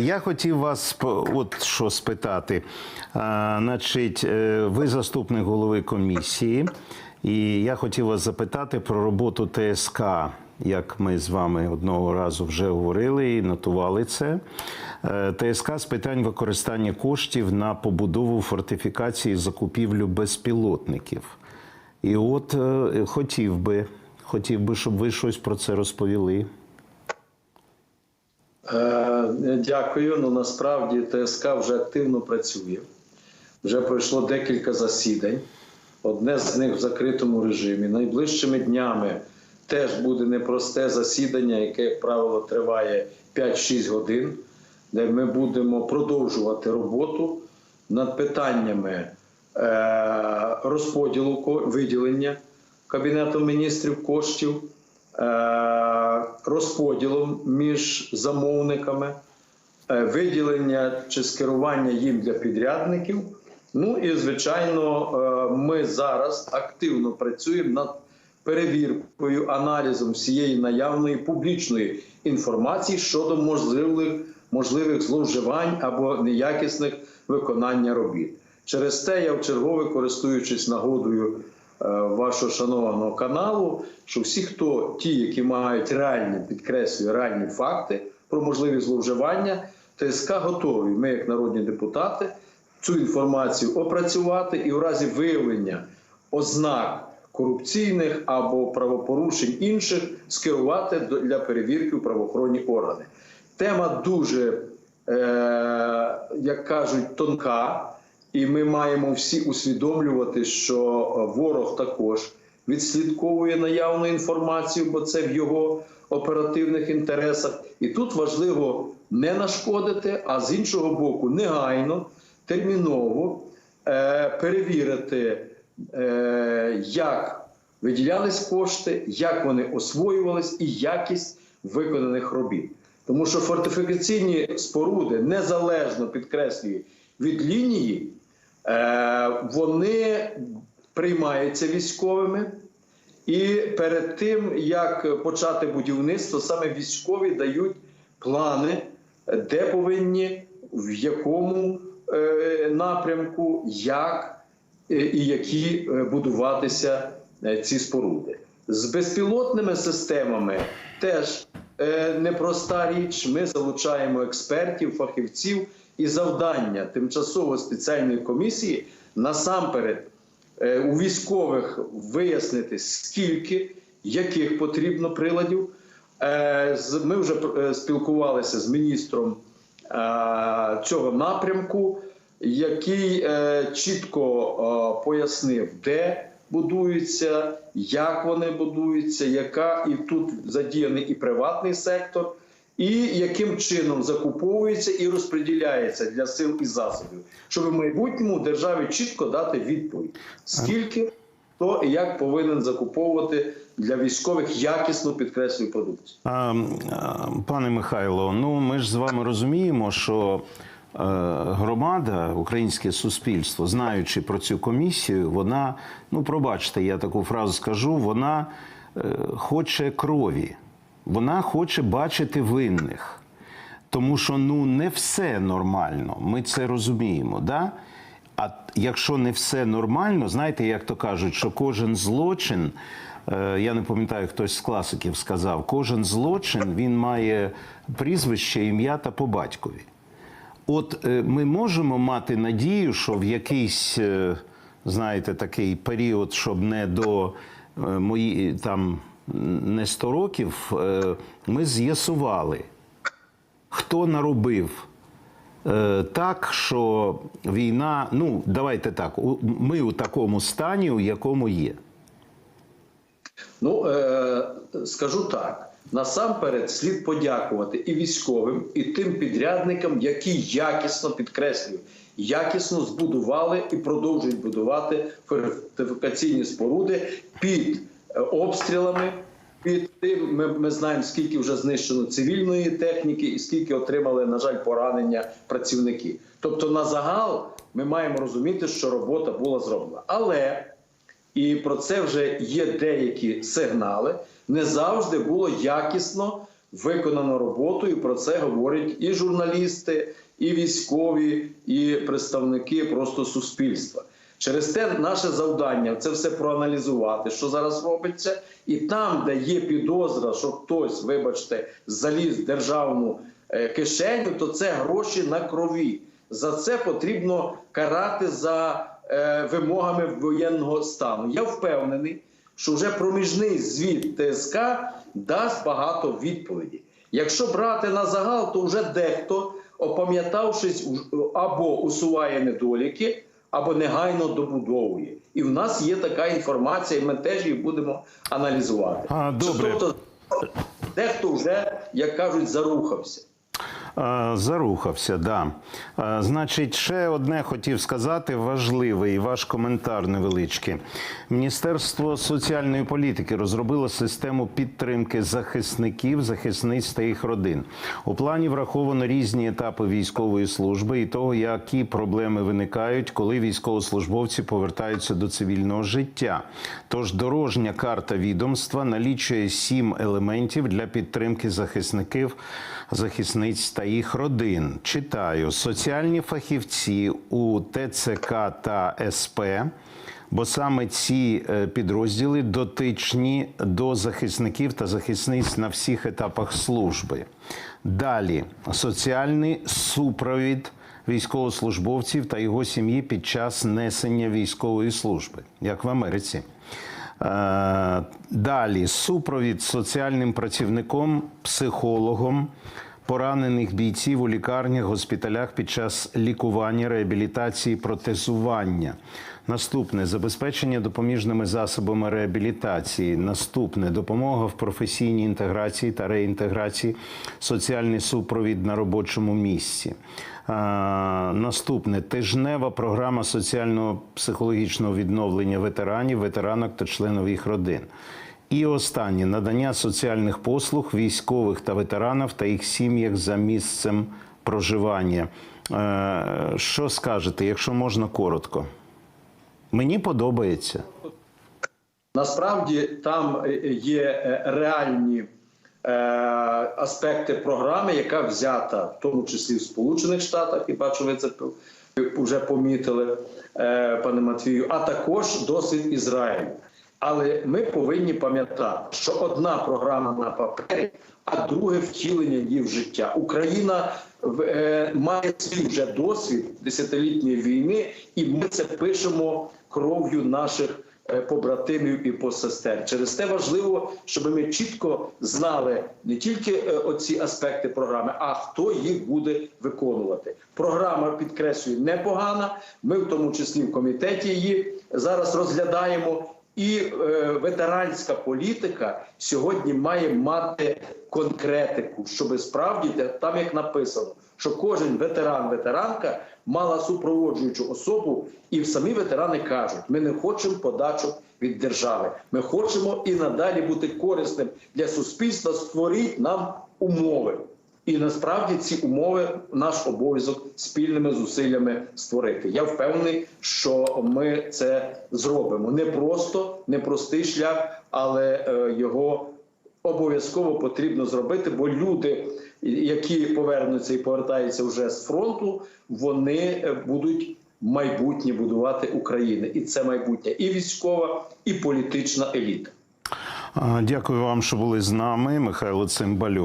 Я хотів вас от що спитати. А, значить, е, ви заступник голови комісії, і я хотів вас запитати про роботу ТСК. Як ми з вами одного разу вже говорили і нотували це. Е, ТСК з питань використання коштів на побудову фортифікації закупівлю безпілотників. І от е, хотів би, хотів би, щоб ви щось про це розповіли. Е, Дякую. Ну насправді ТСК вже активно працює. Вже пройшло декілька засідань. Одне з них в закритому режимі. Найближчими днями теж буде непросте засідання, яке, як правило, триває 5-6 годин, де ми будемо продовжувати роботу над питаннями е, розподілу виділення Кабінетом міністрів коштів е, розподілом між замовниками, е, виділення чи скерування їм для підрядників. Ну і звичайно, е, ми зараз активно працюємо над перевіркою, аналізом всієї наявної публічної інформації щодо можливих, можливих зловживань або неякісних виконання робіт. Через те я вчергове, користуючись нагодою вашого шанованого каналу, що всі, хто ті, які мають реальні, підкреслюю, реальні факти про можливі зловживання, ТСК готові. Ми, як народні депутати, цю інформацію опрацювати і в разі виявлення ознак корупційних або правопорушень інших скерувати для перевірки в правоохоронні органи. Тема дуже, е, як кажуть, тонка, і ми маємо всі усвідомлювати, що е, ворог також відслідковує наявну інформацію, бо це в його оперативних інтересах. І тут важливо не нашкодити, а з іншого боку, негайно, терміново е, перевірити, е, як виділялись кошти, як вони освоювались і якість виконаних робіт. Тому що фортифікаційні споруди незалежно підкреслюю від лінії, вони приймаються військовими. І перед тим як почати будівництво, саме військові дають плани, де повинні, в якому е, напрямку, як е, і які е, будуватися е, ці споруди. З безпілотними системами теж е, непроста річ. Ми залучаємо експертів, фахівців і завдання тимчасової спеціальної комісії насамперед е, у військових вияснити, скільки яких потрібно приладів. Е, Ми вже е, спілкувалися з міністром цього напрямку, який чітко пояснив, де будуються, як вони будуються, яка і тут задіяний і приватний сектор, і яким чином закуповується і розподіляється для сил і засобів, щоб в майбутньому державі чітко дати відповідь, скільки хто і як повинен закуповувати для військових якісну підкреслюю продукцію. А, Пане Михайло, ну ми ж з вами розуміємо, що е, громада, українське суспільство, знаючи про цю комісію, вона, ну пробачте, я таку фразу скажу, вона е, хоче крові, вона хоче бачити винних. Тому що ну не все нормально, ми це розуміємо. Да? А якщо не все нормально, знаєте, як то кажуть, що кожен злочин, е, я не пам'ятаю, хтось з класиків сказав, кожен злочин він має прізвище, ім'я та по батькові. От е, ми можемо мати надію, що в якийсь, е, знаєте, такий період, щоб не до мої там не 100 років, е, ми з'ясували, хто наробив е, так, що війна, ну давайте так, ми у такому стані, у якому є. Ну е, скажу так: насамперед слід подякувати і військовим, і тим підрядникам, які якісно підкреслюю, якісно збудували і продовжують будувати фортифікаційні споруди під обстрілами. Тим ми, ми знаємо, скільки вже знищено цивільної техніки, і скільки отримали, на жаль, поранення працівники. Тобто, на загал ми маємо розуміти, що робота була зроблена. Але і про це вже є деякі сигнали. Не завжди було якісно виконано роботу, і про це говорять і журналісти, і військові, і представники просто суспільства. Через те наше завдання це все проаналізувати, що зараз робиться, і там, де є підозра, що хтось, вибачте, заліз в державну е, кишеню, то це гроші на крові. За це потрібно карати за е, вимогами воєнного стану. Я впевнений, що вже проміжний звіт ТСК дасть багато відповідей. Якщо брати на загал, то вже дехто, опам'ятавшись, або усуває недоліки, або негайно добудовує. І в нас є така інформація, і ми теж її будемо аналізувати. А, добре. Тобто, дехто вже, як кажуть, зарухався. Е, Зарухався, да. Е, Значить, ще одне хотів сказати важливе і ваш коментар невеличкий. Міністерство соціальної політики розробило систему підтримки захисників, захисниць та їх родин. У плані враховано різні етапи військової служби і того, які проблеми виникають, коли військовослужбовці повертаються до цивільного життя. Тож дорожня карта відомства налічує сім елементів для підтримки захисників, захисниць та їх родин. Читаю соціальні фахівці у ТЦК та СП. Бо саме ці е, підрозділи дотичні до захисників та захисниць на всіх етапах служби. Далі соціальний супровід військовослужбовців та його сім'ї під час несення військової служби, як в Америці. Е, Далі супровід соціальним працівником, психологом поранених бійців у лікарнях, госпіталях під час лікування, реабілітації, протезування. Наступне забезпечення допоміжними засобами реабілітації. Наступне допомога в професійній інтеграції та реінтеграції, соціальний супровід на робочому місці. А, наступне тижнева програма соціального психологічного відновлення ветеранів, ветеранок та членів їх родин. І останнє надання соціальних послуг військових та ветеранів та їх сім'ях за місцем проживання. Е, що скажете, якщо можна коротко? Мені подобається. Насправді там е, є е, реальні е, аспекти програми, яка взята в тому числі в Сполучених Штатах, і бачу, ви це вже помітили, е, пане Матвію, а також досвід Ізраїлю. Але ми повинні пам'ятати, що одна програма на папері, а друге втілення її в життя. Україна е, має свій вже досвід десятилітньої війни, і ми це пишемо кров'ю наших е, побратимів і посестер. Через те важливо, щоб ми чітко знали не тільки е, оці аспекти програми, а хто їх буде виконувати. Програма підкреслюю непогана. Ми в тому числі в комітеті її зараз розглядаємо. І е, ветеранська політика сьогодні має мати конкретику, щоб справді там як написано, що кожен ветеран, ветеранка мала супроводжуючу особу, і самі ветерани кажуть: ми не хочемо подачок від держави. Ми хочемо і надалі бути корисним для суспільства. Створіть нам умови. І насправді ці умови наш обов'язок спільними зусиллями створити. Я впевнений, що ми це зробимо. Не просто, не простий шлях, але е, його обов'язково потрібно зробити, бо люди, які повернуться і повертаються вже з фронту, вони е, будуть майбутнє будувати України, і це майбутнє і військова, і політична еліта. Дякую вам, що були з нами. Михайло Цимбалюк,